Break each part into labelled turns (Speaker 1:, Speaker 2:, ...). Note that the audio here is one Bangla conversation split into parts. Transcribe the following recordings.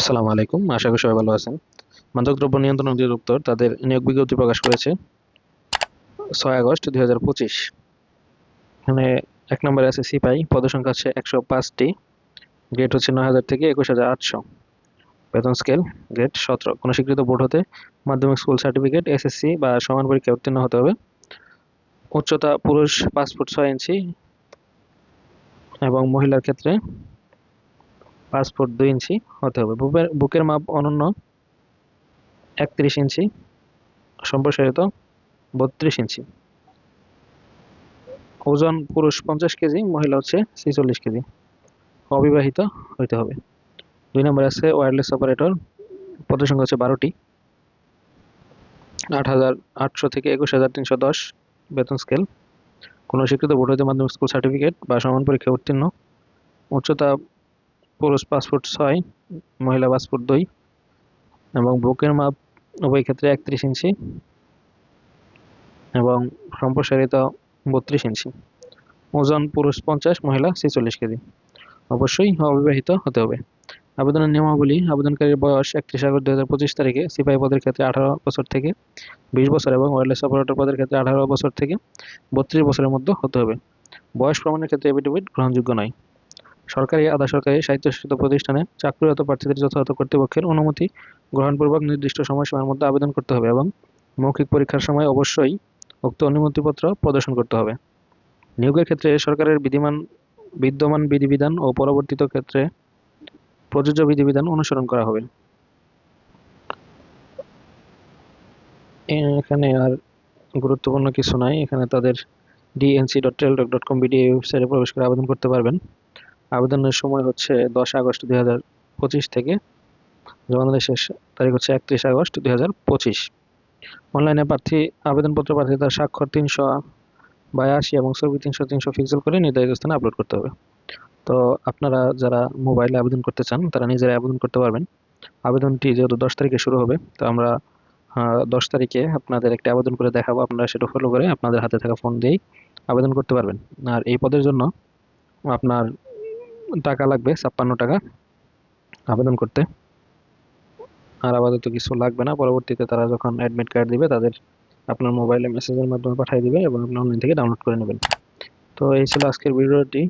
Speaker 1: আসসালামু আলাইকুম, আশা করি সবাই ভালো আছেন। মাদকদ্রব্য নিয়ন্ত্রণ অধিদপ্তর তাদের নিয়োগ বিজ্ঞপ্তি প্রকাশ করেছে ছয় আগস্ট দুই হাজার পঁচিশ। এখানে এক নম্বরে আছে সিপাই পদসংখ্যা হচ্ছে একশো পাঁচটি, গ্রেড হচ্ছে নয় হাজার থেকে একুশ হাজার আটশো। বেতন স্কেল, গ্রেড সতেরো। কোনো স্বীকৃত বোর্ড হতে মাধ্যমিক স্কুল সার্টিফিকেট, এসএসসি বা সমান পরীক্ষায় উত্তীর্ণ হতে হবে। উচ্চতা পুরুষ ফুট ছয় ইঞ্চি এবং মহিলার ক্ষেত্রে পাঁচ ফুট দুই ইঞ্চি হতে হবে। বুকের বুকের মাপ অনন্য একত্রিশ ইঞ্চি, সম্প্রসারিত বত্রিশ ইঞ্চি। ওজন পুরুষ পঞ্চাশ কেজি, মহিলা হচ্ছে ছেচল্লিশ কেজি। অবিবাহিত হইতে হবে। দুই নম্বরে আছে ওয়্যারলেস অপারেটর পদের সংখ্যা হচ্ছে বারোটি। আট হাজার আটশো থেকে একুশ হাজার তিনশো দশ বেতন স্কেল কোনো স্বীকৃত বোর্ড হইতে মাধ্যমিক স্কুল সার্টিফিকেট বা সমান পরীক্ষায় উত্তীর্ণ। উচ্চতা পুরুষ পাসপোর্ট ছয়, মহিলা পাসপোর্ট দুই এবং বুকের মাপ উভয় ক্ষেত্রে একত্রিশ ইঞ্চি এবং সম্প্রসারিত বত্রিশ ইঞ্চি। ওজন পুরুষ পঞ্চাশ, মহিলা ছেচল্লিশ কেজি। অবশ্যই অবিবাহিত হতে হবে। আবেদনের নিয়মাবলী, আবেদনকারীর বয়স একত্রিশ আগস্ট দু হাজার পঁচিশ তারিখে সিপাহী পদের ক্ষেত্রে আঠারো বছর থেকে বিশ বছর এবং ওয়ারলেস অপারেটর পদের ক্ষেত্রে আঠারো বছর থেকে বত্রিশ বছরের মধ্যে হতে হবে। বয়স প্রমাণের ক্ষেত্রে এফিডেভিট গ্রহণযোগ্য নয়। সরকারি আধা সরকারি স্বায়ত্তশাসিত প্রতিষ্ঠানে চাকরিরত প্রার্থীদের যথাযথ কর্তৃপক্ষের অনুমতি গ্রহণপূর্বক নির্দিষ্ট সময়সীমার মধ্যে আবেদন করতে হবে এবং মৌখিক পরীক্ষার সময় অবশ্যই উক্ত অনুমতিপত্র প্রদর্শন করতে হবে। নিয়োগের ক্ষেত্রে সরকারের বিধিমান, বিদ্যমান বিধিবিধান ও পরবর্তীত ক্ষেত্রে প্রযোজ্য বিধিবিধান অনুসরণ করা হবে। এখানে আর গুরুত্বপূর্ণ কিছু নাই। এখানে তাদের DNC dot Teletalk dot com BD ওয়েবসাইটে প্রবেশ করে আবেদন করতে পারবেন। আবেদনের সময় হচ্ছে দশ আগস্ট দুই হাজার পঁচিশ থেকে। জমাদানের শেষ তারিখ হচ্ছে একত্রিশ আগস্ট দুই হাজার পঁচিশ। অনলাইনে প্রার্থী, আবেদনপত্র প্রার্থী তার স্বাক্ষর তিনশো বায়াশি এবং ছবি তিনশো তিনশো পিক্সেল করে নির্ধারিত স্থানে আপলোড করতে হবে। তো আপনারা যারা মোবাইলে আবেদন করতে চান, তারা নিজেরাই আবেদন করতে পারবেন। আবেদনটি যেহেতু দশ তারিখে শুরু হবে, তো আমরা দশ তারিখে আপনাদের একটা আবেদন করে দেখাবো। আপনারা সেটা ফলো করে আপনাদের হাতে থাকা ফোন দিয়েই আবেদন করতে পারবেন। আর এই পদের জন্য আপনার টাকা লাগবে, ছাপ্পান্ন টাকা আবেদন করতে। আর আপাতত কিছু লাগবে না, পরবর্তীতে তারা যখন অ্যাডমিট কার্ড দিবে, তাদের আপনার মোবাইলে মেসেজের মাধ্যমে পাঠিয়ে দিবে এবং আপনি অনলাইন থেকে ডাউনলোড করে নেবেন। তো এই ছিল আজকের ভিডিওটি।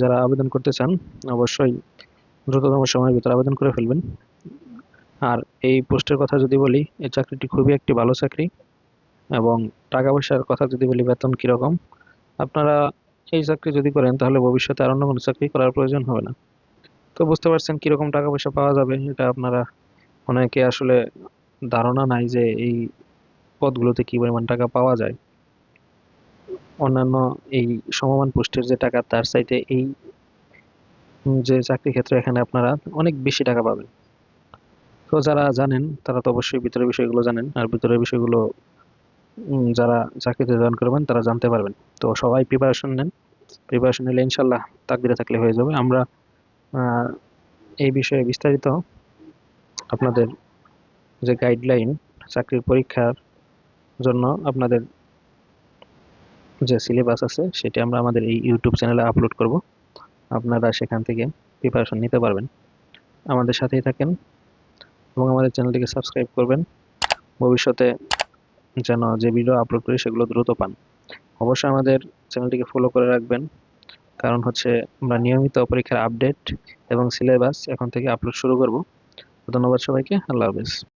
Speaker 1: যারা আবেদন করতে চান, অবশ্যই দ্রুততম সময়ের ভিতরে আবেদন করে ফেলবেন। আর এই পোস্টের কথা যদি বলি, এই চাকরিটি খুবই একটি ভালো চাকরি এবং টাকা পয়সার কথা যদি বলি, বেতন কীরকম, আপনারা এই চাকরি যদি করেন, তাহলে ভবিষ্যতে আর অন্য কোনো চাকরি করার প্রয়োজন হবে না। তো বুঝতে পারছেন কীরকম টাকা পয়সা পাওয়া যাবে, এটা আপনারা অনেকে আসলে ধারণা নাই যে এই পদগুলোতে কী পরিমাণ টাকা পাওয়া যায়। অন্যান্য এই সমমান পোস্টের যে টাকা, তার চাইতে এই যে চাকরি ক্ষেত্রে এখানে আপনারা অনেক বেশি টাকা পাবেন। তো যারা জানেন, তারা তো অবশ্যই ভিতরের বিষয়গুলো জানেন, আর ভিতরের বিষয়গুলো যারা চাকরিতে জয়েন করবেন, তারা জানতে পারবেন। তো সবাই প্রিপারেশন নেন। প্রিপারেশন নিলে ইনশাল্লাহ তাকদিরে থাকলে হয়ে যাবে। আমরা এই বিষয়ে বিস্তারিত আপনাদের যে গাইডলাইন চাকরির পরীক্ষার জন্য আপনাদের যে সিলেবাস আছে, সেটি আমরা আমাদের এই ইউটিউব চ্যানেলে আপলোড করব। আপনারা সেখান থেকে প্রিপারেশন নিতে পারবেন। আমাদের সাথেই থাকেন এবং আমাদের চ্যানেলটিকে সাবস্ক্রাইব করবেন। ভবিষ্যতে যেন যে ভিডিও আপলোড করি সেগুলো দ্রুত পান। অবশ্যই আমাদের চ্যানেলটিকে ফলো করে রাখবেন। কারণ হচ্ছে আমরা নিয়মিত পরীক্ষার আপডেট এবং সিলেবাস এখন থেকে আপলোড শুরু করব। ধন্যবাদ সবাইকে। আল্লাহ হাফেজ।